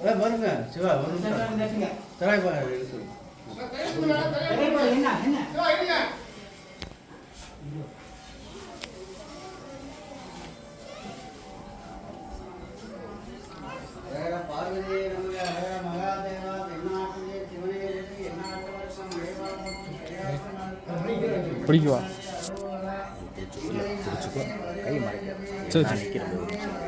ஏ, வருங்க. சிவா வருங்க. தராய்ப்பா எடுத்து ஹர பார்வதி நமக ஹர மகாதேவா தென்னாட்டிலே சிவனே போற்றி கைலாசநாதன் பிடிக்குவா? கை மறைக்க.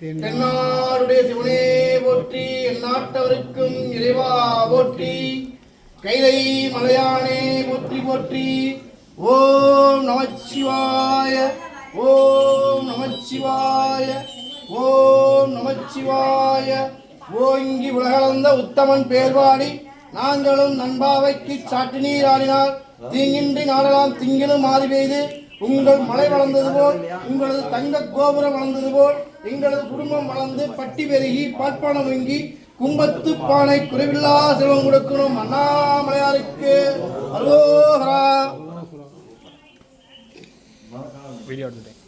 தென்னாடுடைய சிவனே போற்றி எந்நாட்டவருக்கும் இறைவா போற்றி கைலை மலையானே போற்றி போற்றி. ஓம் நமச்சிவாய ஓம் நமச்சிவாய ஓம் நமச்சிவாய. ஓங்கி உலகளந்த உத்தமன் பேர்வாடி நாங்களும் நண்பாவைக்கு சாட்டு ஆடினால் தீங்கின்றி நாடலாம் திங்கிலும் மாறி பெய்து உங்கள் மலை வளர்ந்தது போல் உங்களது தங்க கோபுரம் வளர்ந்தது போல் எங்களது குடும்பம் வளர்ந்து பட்டி பெருகி பாட்பானம் வங்கி கும்பத்து பானை குறைவில்லா செல்வம் கொடுக்கணும் அண்ணாமலையாருக்கு. அரோகரா வீடியோ எடுத்துட்டேன்.